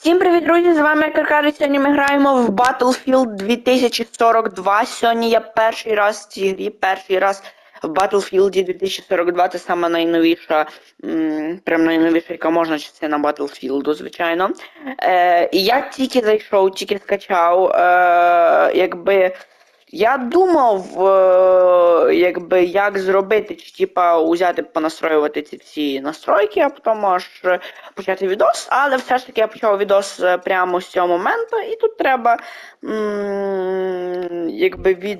Всім привіт, друзі! З вами Каркарі. Сьогодні ми граємо в Battlefield 2042. Сьогодні я перший раз в цій грі, перший раз в Battlefield 2042. Це саме найновіша, прям найновіша, яка можна частина Battlefield, звичайно. Е, і я тільки зайшов, тільки скачав. Е, якби я думав, е, якби як зробити, чи типа узяти, понастроювати ці всі настройки, а потім аж е, почати відос, але все ж таки я почав відос е, прямо з цього моменту, і тут треба якби від,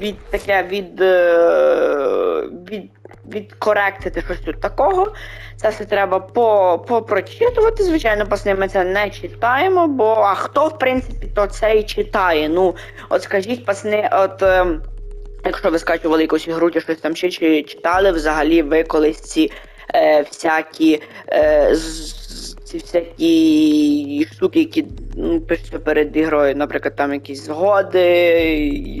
від таке від, від, відкоректити щось тут такого. Це все треба по, попрочитувати. Звичайно, пасни ми це не читаємо, бо а хто в принципі то це і читає? Ну, от скажіть, пасни, от. ем, Якщо ви скачували якусь ігру чи щось там ще чи читали, взагалі ви колись ці е, всякі е, з- ці всякі штуки, які ну, пишуться перед ігрою, наприклад, там якісь згоди,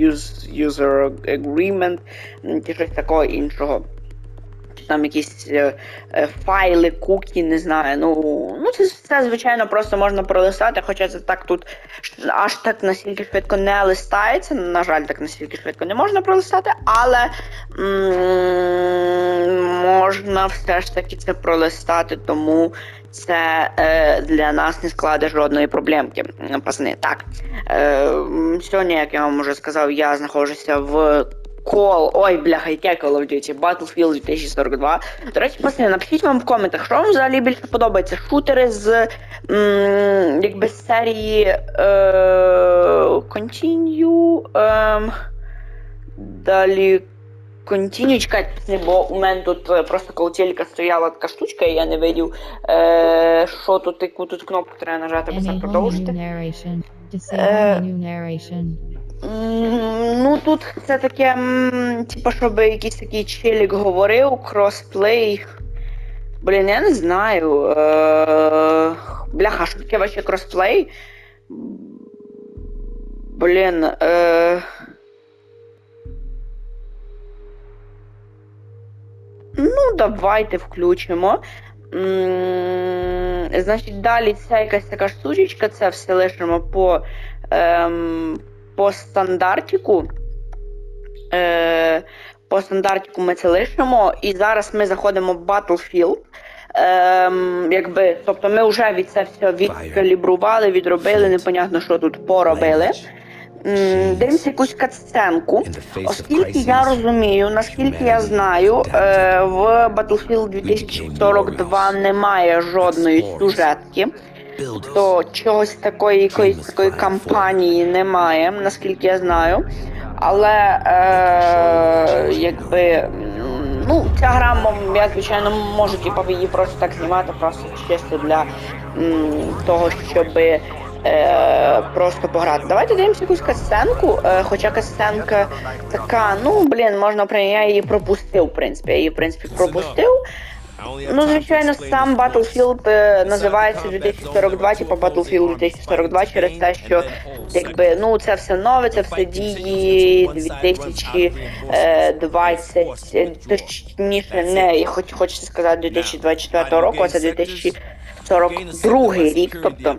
use, user agreement, чи щось такого іншого. Там якісь е, е, файли, кукі, не знаю. Ну, ну це все, звичайно, просто можна пролистати, хоча це так тут аж так настільки швидко не листається. На жаль, так настільки швидко не можна пролистати, але можна все ж таки це пролистати, тому це е, для нас не складе жодної проблемки. м, Пацани, так. Е, сьогодні, як я вам вже сказав, я знаходжуся в Call, ой, бляха, яке Call of Duty, Battlefield 2042. До речі, пацани, напишіть вам в коментах, що вам взагалі більше подобається. Шутери з м, якби з серії е, Continue. ем, далі Continue, чекайте, пацани, бо у мене тут е, просто коло телека стояла така штучка, і я не видів, е, що тут, яку тут кнопку треба нажати, бо це продовжити. narration. Ну тут це таке, типу, щоб якийсь такий челік говорив, кросплей. Блін, я не знаю. Е, Бляха, що таке вообще кросплей? Блін. Е... Ну, давайте включимо. Значить, далі ця якась така штучечка, це все лишимо по, ем, по стандартику. Е, по стандартику ми це лишимо. І зараз ми заходимо в Battlefield. Ем, якби, тобто ми вже від це все відкалібрували, відробили, непонятно, що тут поробили. М, Дивимося якусь катсценку. Оскільки я розумію, наскільки я знаю, е, в Battlefield 2042 немає жодної сюжетки. То чогось такої, якоїсь такої кампанії немає, наскільки я знаю. Але е, якби ну, ця гра, я звичайно можу типу, її просто так знімати, просто чисто для м, того, щоби е, просто пограти. Давайте дивимося якусь касценку, е, хоча касценка така, ну блін, можна я її пропустив, в принципі. Я її, в принципі, пропустив. Ну, звичайно, сам Battlefield е, називається 2042, типу Battlefield 2042 через те, що якби ну це все нове, це все дії 2020, точніше, не хоч хочеться сказати 2024 року, а це 2042 рік, тобто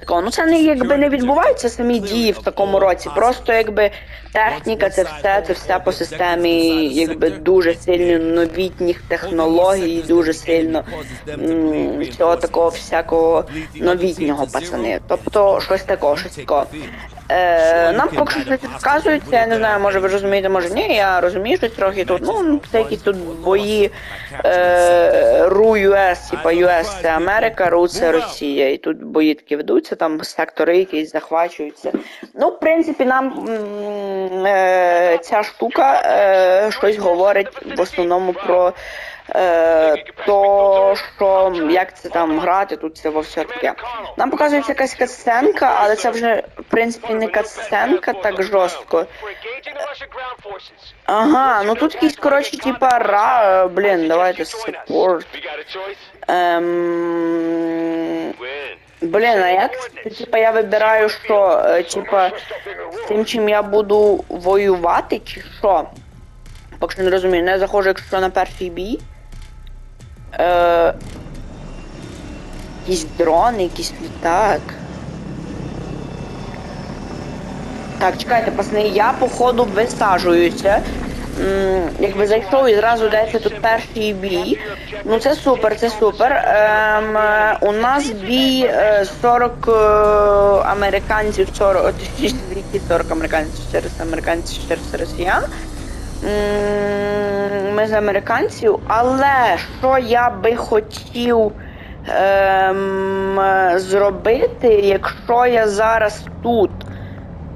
такого. Ну це не якби не відбуваються самі дії в такому році. Просто якби техніка, це все, це все по системі, якби дуже сильно новітніх технологій, дуже сильно м, цього такого всякого новітнього пацани. Тобто щось такого, щось такого. Е, нам поки що щось підказується, я не знаю, може ви розумієте, може ні, я розумію щось трохи тут. Ну, це якісь тут бої е, РУ ЮС, типа ЮС це Америка, РУ це Росія. І тут бої такі ведуться, там сектори якісь захвачуються. Ну, в принципі, нам е, ця штука е, щось говорить в основному про е, то, що як це там грати, тут це во все таке. Нам показується якась катсценка, але це вже в принципі не катсценка так жорстко. Ага, ну тут якийсь, коротше, типа ра, е, блін, давайте support. Ем... Блін, а як? Типа я вибираю, що, е, типа, з тим, чим я буду воювати, чи що? Поки що не розумію, не заходжу, якщо на перший бій. Е... якийсь дрон, якийсь літак. Так, чекайте, пацани, я походу висаджуюся. Якби зайшов і зразу дається тут перший бій. Ну це супер, це супер. Ем, е, у нас бій е, 40 е, американців, 40, о, точніше, які 40 американців, 400 американців, 400 росіян. Ми з американців, але що я би хотів ем, зробити, якщо я зараз тут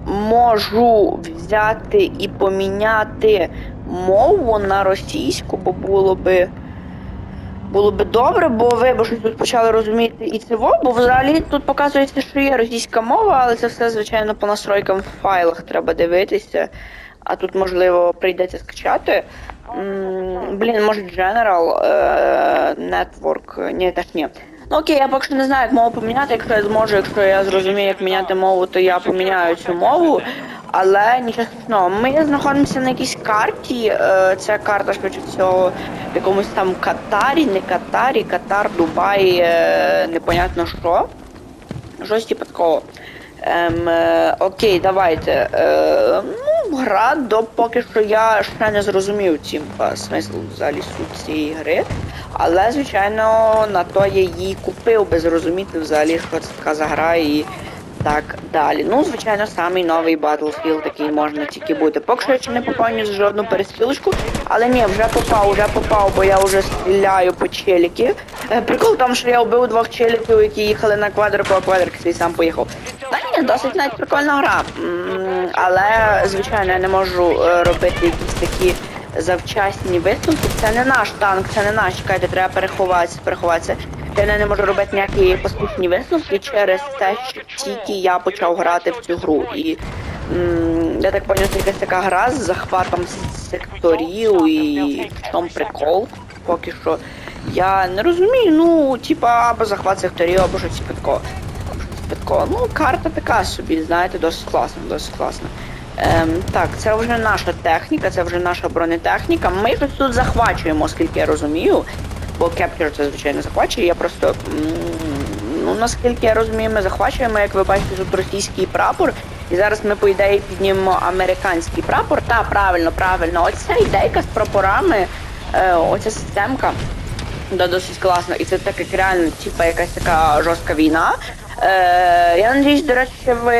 можу взяти і поміняти мову на російську, бо було би. Було би добре, бо ви б щось тут почали розуміти і це бо взагалі тут показується, що є російська мова, але це все, звичайно, по настройкам в файлах треба дивитися. А тут, можливо, прийдеться скачати. М, Блін, може General е, Network. Ні, теж ні. Ну окей, я поки що не знаю, як мову поміняти. Якщо я зможу, якщо я зрозумію, як міняти мову, то я поміняю цю мову. Але нічого страшного. Ми знаходимося на якійсь карті. Е, Це карта швидше всього в якомусь там Катарі, не Катарі, Катар, Дубай, е, непонятно що. Щось типу такого. Ем, е, окей, давайте. Е, ну, гра, до поки що я ще не зрозумів типа, смисл взагалі суть цієї гри. Але, звичайно, на то я її купив, би зрозуміти взагалі, що це така за гра і так далі. Ну, звичайно, самий новий Battlefield, такий можна тільки бути. Поки що я ще не поповню жодну перестрілочку, але ні, вже попав, вже попав, бо я вже стріляю по челіки. Е, Прикол тому, що я вбив двох челіків, які їхали на квадрику, а квадрик свій сам поїхав. Та досить навіть прикольна гра. Але, звичайно, я не можу е, робити якісь такі завчасні висновки. Це не наш танк, це не наш. Чекайте, треба переховатися, переховатися. Я не можу робити ніякі поспішні висновки через те, що тільки я почав грати в цю гру. І я так поняв, це якась така гра з захватом секторів і в чому прикол. Поки що я не розумію, ну, типа, або захват секторів, або щось такого. Такого. Ну, карта така собі, знаєте, досить класна, досить класна. Ем, так, це вже наша техніка, це вже наша бронетехніка. Ми щось тут захвачуємо, оскільки я розумію. Бо Capture це звичайно захвачує. Я просто ну наскільки я розумію, ми захвачуємо, як ви бачите, тут російський прапор. І зараз ми, по ідеї, піднімемо американський прапор. Та, правильно, правильно. Оця ідейка з прапорами, е, оця системка. Да, досить класно. І це так як реально, типа якась така жорстка війна. Е, я надіюсь, до речі, що ви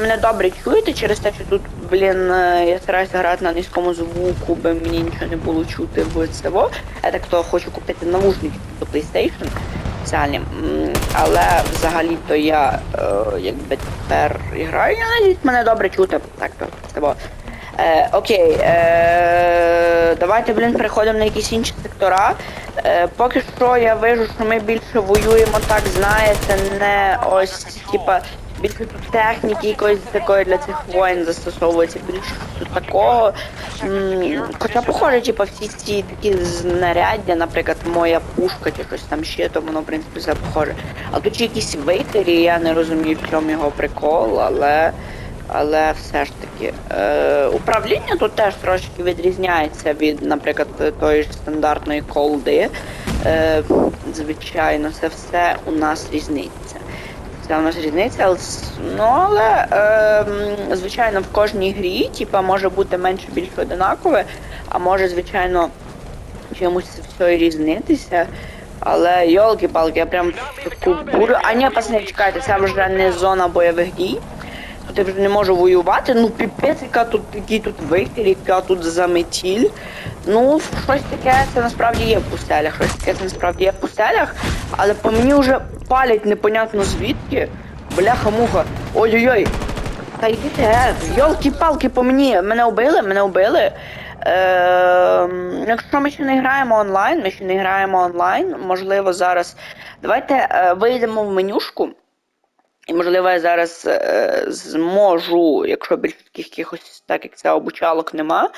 мене добре чуєте через те, що тут, блін, е, я стараюся грати на низькому звуку, бо мені нічого не було чути в цього. Я так то хочу купити навушники до PlayStation спеціальні. Але взагалі-то я е, якби тепер граю, я надіюсь, мене добре чути. Так, то цього. Е, окей, е, давайте, блін, переходимо на якісь інші сектора. Е, поки що я вижу, що ми більше воюємо, так знаєте, не ось, типа, більше тут техніки якоїсь такої для цих воїн застосовується, більше тут такого. Хоча, похоже, типа, всі ці такі знаряддя, наприклад, моя пушка чи щось там ще, то воно, в принципі, все похоже. А тут ще якісь витері, я не розумію, в чому його прикол, але. Але все ж таки, е, управління тут теж трошки відрізняється від, наприклад, тої ж стандартної колди. Е, звичайно, це все у нас різниця. Це у нас різниця, але, ну, але е, звичайно, в кожній грі, типа, може бути менше більш одинакове, а може, звичайно, чимось все і різнитися. Але йолки-палки, я прям таку бурю. А ні, пацани, чекайте, це вже не зона бойових дій. Я вже не можу воювати. Ну піпець, яка тут який тут вихід, яка тут заметіль. Ну, щось таке це насправді є в пустелях. Щось таке це насправді є в пустелях, але по мені вже палять непонятно звідки. Бляха-муха. Ой-ой-ой. Та йдіть, е, йолки-палки по мені. Мене вбили, мене вбили. Е, якщо ми ще не граємо онлайн, ми ще не граємо онлайн, можливо, зараз. Давайте е, вийдемо в менюшку. І можливо я зараз е, зможу, якщо більш таких якихось, так як це обучалок нема,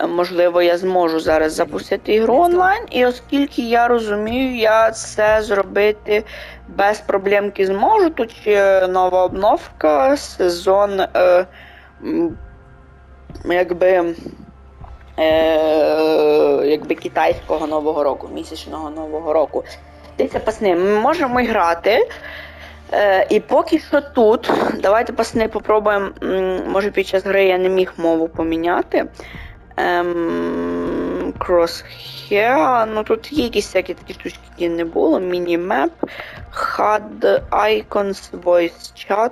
е, можливо, я зможу зараз запустити ігру онлайн. І оскільки я розумію, я це зробити без проблемки зможу. Тут ще нова обновка, сезон е, якби. Е, якби китайського нового року, місячного нового року. Дивіться, пацани, ми можемо грати. Е, і поки що тут, давайте, пацани, попробуємо. Може під час гри я не міг мову поміняти. Ем, ну тут є якісь всякі такі штучки, які не було. Мінімеп, HUD, icons, voice chat.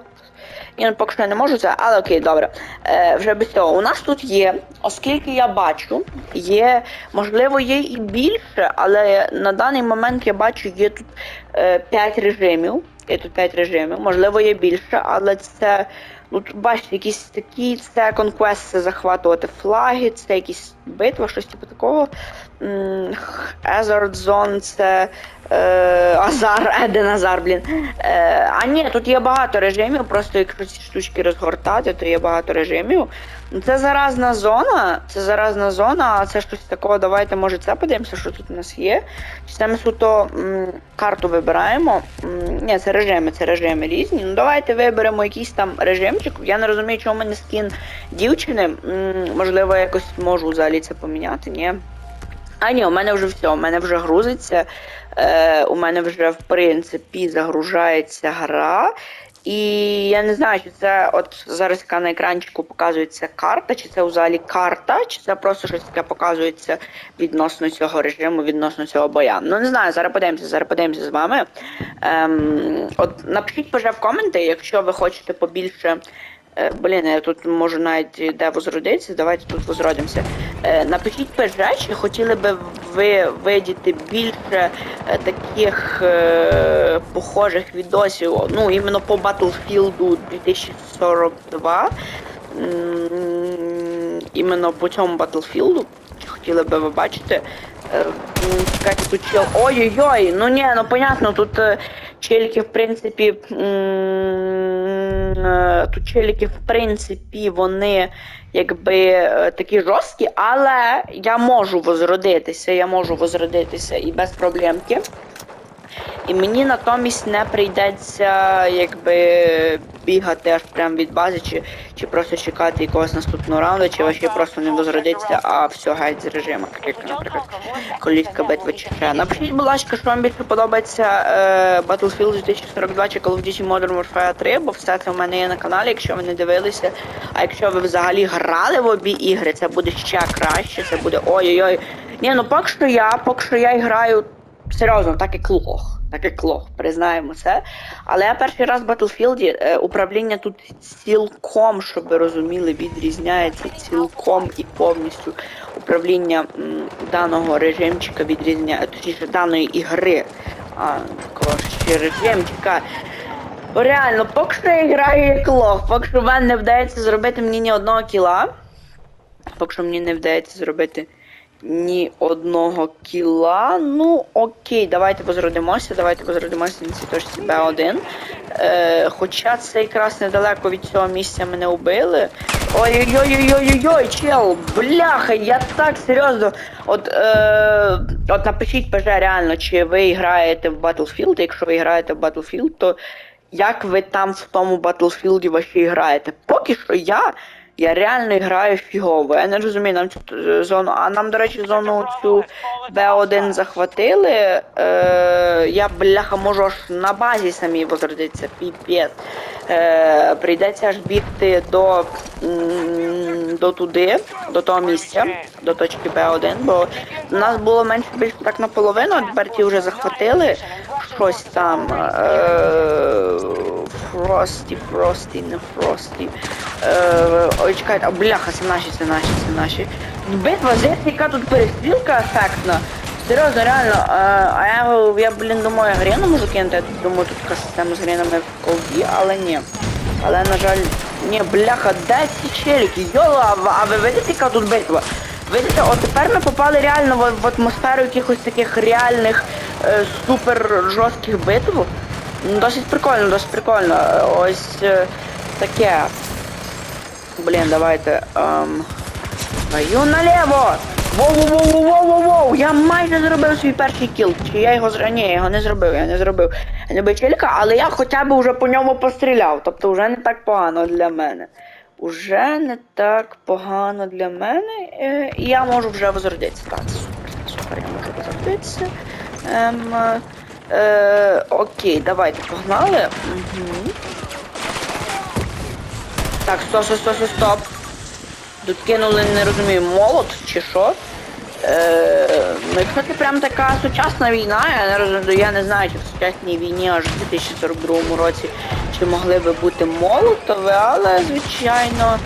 Я поки що не можу це, але окей, добре. Е, вже без цього. У нас тут є, оскільки я бачу, є, можливо, є і більше, але на даний момент я бачу, є тут е, 5 режимів. Є тут 5 режимів, можливо, є більше, але це. Ну, бачите, якісь такі, це конквест це захватувати флаги, це якісь битва, щось типу такого. М, Zone, це е, Азар, Еден Азар, блін. Е, а ні, тут є багато режимів, просто якщо ці штучки розгортати, то є багато режимів. Ну, Це заразна зона, це заразна зона, а це щось такого. Давайте, може, це подивимося, що тут у нас є. Це ми суто м, карту вибираємо? М, ні, це режими, це режими різні. Ну давайте виберемо якийсь там режимчик. Я не розумію, чому в мене скін дівчини. М, можливо, я якось можу взагалі це поміняти, ні. А ні, у мене вже все, у мене вже грузиться. Е, у мене вже в принципі загружається гра. І я не знаю, чи це от зараз яка на екранчику показується карта, чи це взагалі карта, чи це просто щось таке показується відносно цього режиму, відносно цього боя. Ну не знаю, зараз подивимося, зараз подивимося з вами. Ем, от напишіть вже в коменти, якщо ви хочете побільше. Е, Блін, я тут можу навіть де возродитися, давайте тут возродимося. Е, напишіть ПЖ, чи хотіли би ви видіти більше е, таких е, похожих відосів, ну, іменно по Battlefield 2042. Іменно по цьому Battlefield. Чи хотіли би ви бачити? Е, чел. Ой-ой-ой! Ну ні, ну понятно, тут е, челіки, в принципі. м, е, челіки, в принципі, вони якби е, такі жорсткі, але я можу возродитися, я можу возродитися і без проблемки. І мені натомість не прийдеться якби бігати аж прям від бази, чи, чи просто чекати якогось наступного раунду, чи вообще просто не возродитися, а все геть з режиму, як, наприклад, Колівська битва чи ще. Напишіть, будь ласка, що вам більше подобається е, Battlefield 2042 чи Call of Duty Modern Warfare 3, бо все це в мене є на каналі, якщо ви не дивилися. А якщо ви взагалі грали в обі ігри, це буде ще краще, це буде ой-ой-ой. Ні, ну поки що я, поки що я граю серйозно, так як лох. Так як лох, признаємо це. Але я перший раз в Battlefield е, управління тут цілком, щоб ви розуміли, відрізняється цілком і повністю управління даного режимчика відрізняє, точніше даної ігри. А, ще режимчика. Реально, поки що я граю як лох, поки що в мене не вдається зробити мені ні одного кіла. Поки що мені не вдається зробити ні одного кіла. Ну, окей, давайте возродимося, давайте возродимося на цій точці Б1. Е, хоча це якраз недалеко від цього місця мене убили. Ой-ой-ой-ой-ой-ой, чел, бляха, я так серйозно. От, е, от напишіть ПЖ реально, чи ви граєте в Battlefield, якщо ви граєте в Battlefield, то як ви там в тому Battlefield вашій граєте? Поки що я. Я реально граю фігово. Я не розумію, нам цю е, зону. А нам, до речі, зону цю Б1 захватили. Е, я, бляха, можу аж на базі самій возродитися, піпець. Е, прийдеться аж бігти до, до туди, до того місця, до точки Б1, бо у нас було менше більше так наполовину, а тепер ті вже захватили щось там. Е, Фрості, Фрості, не Фрості. Е, ой, чекайте, а бляха, це наші, це наші, це наші. Битва, здається, яка тут перестрілка ефектна. Серйозно, реально, е, а я, я, блін, думаю, гріну можу кинути, я думаю, тут така система з грінами в колді, але ні. Але, на жаль, ні, бляха, де ці челіки? Йола, а ви- а ви видите, яка тут битва? Видите, от тепер ми попали реально в, в атмосферу якихось таких реальних е, супер жорстких битв. Ну, Досить прикольно, досить прикольно. Е, Ось е, таке. Блін, давайте. Ем... Даю наліво! Воу-воу-воу-воу-воу-воу! Я майже зробив свій перший кіл. Чи я його зробив? Ні, я його не зробив, я не зробив. Не бив челіка, але я хоча б вже по ньому постріляв. Тобто вже не так погано для мене. Уже не так погано для мене. Е, і я можу вже возродитися. Так, супер, супер, я можу возродитися. Ем, е, Е, окей, давайте погнали. Угу. Так, стоп, стоп, стоп, стоп. Тут кинули, не розумію, молот чи що. Е, ну, якщо це прям така сучасна війна, я не розумію, я не знаю, чи в сучасній війні аж у 2042 році чи могли би бути молотови, але звичайно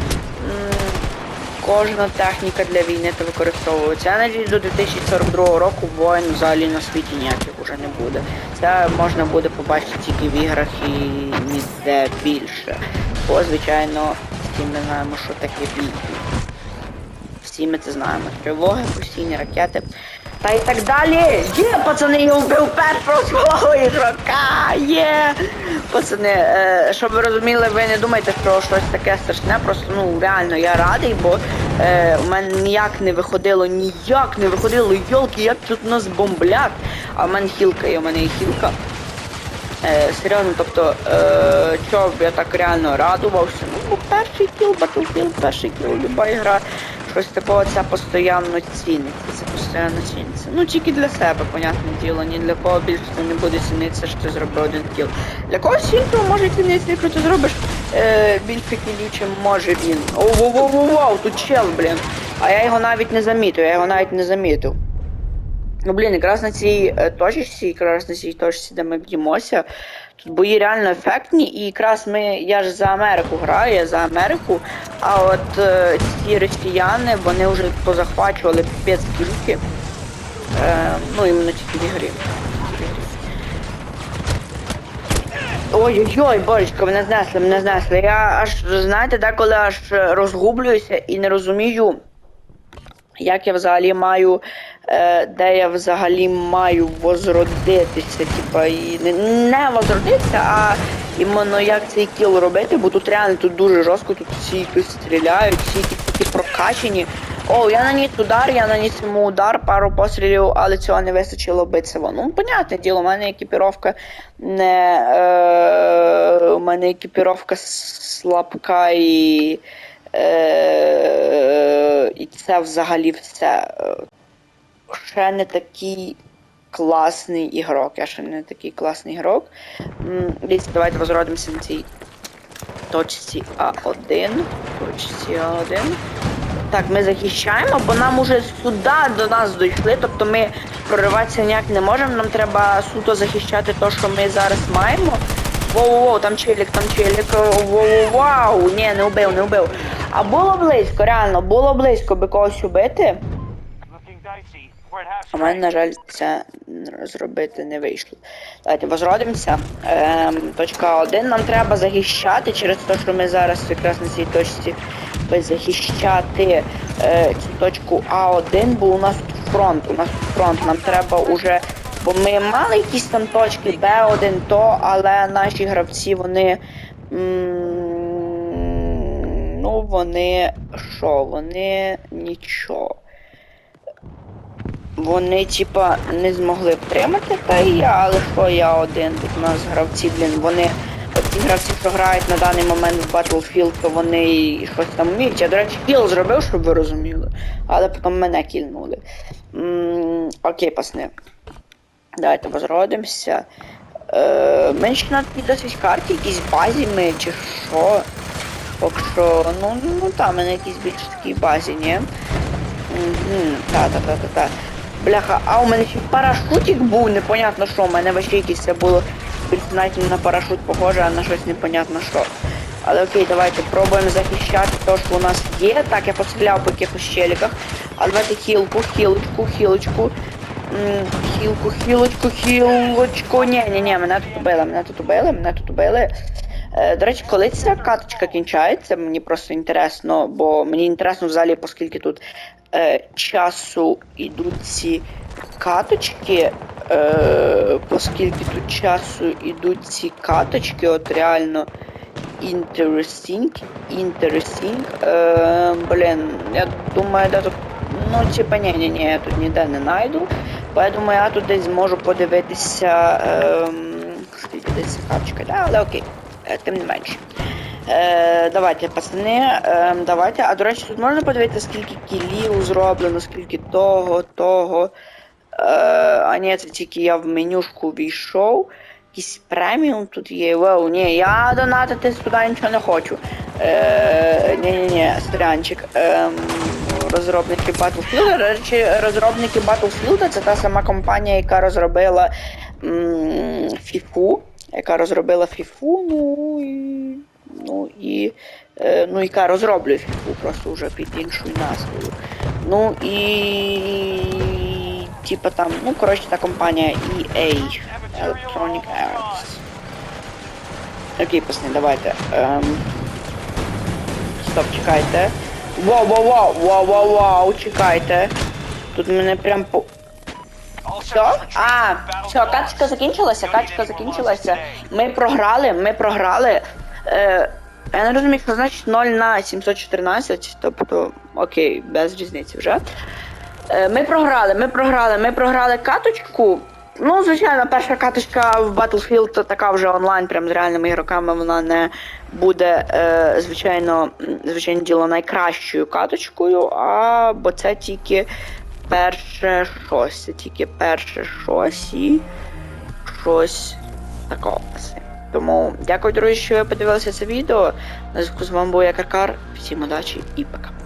кожна техніка для війни то використовується. Я надіюсь, до 2042 року воїн взагалі на світі ніяких уже не буде. Це можна буде побачити тільки в іграх і ніде більше. Бо, звичайно, всі ми знаємо, що таке бій. Всі ми це знаємо. Тривоги, постійні ракети. Та і так далі. Є, пацани, я вбив першого свого ігрока. Є. Пацани, е, щоб ви розуміли, ви не думайте, що щось таке страшне. Просто ну реально я радий, бо е, у мене ніяк не виходило, ніяк не виходило. Йолки, як тут нас бомблять. А в мене хілка є, у мене є хілка. Е, серйозно, тобто, е, б я так реально радувався. Ну, перший кіл, Battlefield, перший кіл, люба ігра. Щось такого це постійно ціниться. Це постійно ціниться. Ну тільки для себе, понятне діло, ні для кого більше не буде цінитися, що ти зробив один кіл. Для когось іншого може цінитися, якщо ти зробиш е, більше кілів, чим може він. Оу, воу, воу, воу, воу, тут чел, блін. А я його навіть не замітив, я його навіть не замітив. Ну, блін, якраз на цій е, точці, якраз на цій точці, де ми б'ємося, тут бої реально ефектні, і якраз ми, я ж за Америку граю, я за Америку, а от е, ці росіяни, вони вже позахвачували піпець кільки. Е, ну, іменно тільки в ігрі. Ой-ой-ой, божечко, мене знесли, мене знесли. Я аж, знаєте, деколи аж розгублююся і не розумію, як я взагалі маю, е, де я взагалі маю возродитися, типа, і не, возродитися, а іменно як цей кіл робити, бо тут реально тут дуже жорстко, тут всі якось стріляють, всі ті- такі прокачені. О, я наніс удар, я наніс йому удар, пару пострілів, але цього не вистачило битися. Ну, понятне діло, у мене екіпіровка не. Е, у мене екіпіровка слабка і. Е, і це взагалі все. Е, Ще не такий класний ігрок. Я ще не такий класний ігрок. Дивіться, давайте возродимося на цій точці А1. Точці А1. Так, ми захищаємо, бо нам уже сюди до нас дійшли, тобто ми прориватися ніяк не можемо, нам треба суто захищати те, що ми зараз маємо. Воу-воу, там челік, там челік, воу-вау, ні, не вбив, не вбив. А було близько, реально, було близько би когось убити. В мене, на жаль, це зробити не вийшло. Давайте возродимося. Ем, точка 1 нам треба захищати через те, що ми зараз якраз на цій точці захищати е, цю точку А1, бо у нас тут фронт, у нас тут фронт, нам треба уже. Бо ми мали якісь там точки Б1 то, але наші гравці вони. м, Ну, вони що? Вони нічого. Вони, типа, не змогли втримати, та і я, але що я один. Тут у нас гравці, блін, вони. Ті гравці, що грають на даний момент в Battlefield, то вони і щось там вміють. Я, до речі, кіл зробив, щоб ви розуміли. Але потім мене кільнули. м окей, пасни. Давайте возродимося. Е, на такій досить карті, якісь базі ми чи що. Поки що, ну, ну там, ми на якійсь більш такій базі, ні? Та-та-та-та-та. Бляха, а у мене ще парашутик був, непонятно що. У мене вообще якесь це було навіть на парашут похоже, а на щось непонятно що. Але окей, давайте пробуємо захищати те, що у нас є. Так, я постріляв по якихось челіках. А давайте хілку, хілочку, хілочку. Хілку, хілочку, хілочку. Ні, ні, ні, мене тут убили, мене тут убили, мене тут убили. Е, До речі, коли ця каточка кінчається, мені просто інтересно, бо мені інтересно взагалі, оскільки тут е, часу йдуть ці каточки, е, оскільки тут часу йдуть ці каточки, от реально interesting, interesting. Е, блін, я думаю, де тут. Ну, типа, ні, ні, ні, я тут ніде не знайду. Бо я тут десь зможу подивитися. Ем, скільки десь ця да, але окей, е, тим не менше. Е, давайте, пацани, е, давайте. А до речі, тут можна подивитися, скільки кілів зроблено, скільки того, того. Е, а ні, це тільки я в менюшку війшов. Якийсь преміум тут є. Вау, ні, я донатити сюди нічого не хочу. Е, ні, ні, ні, стрянчик. Ем, розробники Battlefield. Речі, розробники Battlefield це та сама компанія, яка розробила м, FIFA, яка розробила FIFA, ну і. Ну і. Е, ну, яка розроблює FIFA, просто вже під іншою назвою. Ну і. Типа там, ну, коротше, та компанія EA. Electronic Arts. Окей, пацани, давайте. Ем... Стоп, чекайте. Вау, вау, вау, вау, вау, вау, чекайте. Тут мене прям по. Все? А, все, качка закінчилася, качка закінчилася. Ми програли, ми програли. Е, я не розумію, що значить 0 на 714, тобто, окей, без різниці вже. Е, Ми програли, ми програли, ми програли каточку. Ну, звичайно, перша каточка в Battlefield така вже онлайн, прям з реальними ігроками, вона не буде, е, звичайно, звичайно діло найкращою каточкою, а бо це тільки перше щось, тільки перше щось і щось такого. Тому дякую, друзі, що ви подивилися це відео. На зв'язку з вами був я Каркар. Всім удачі і пока.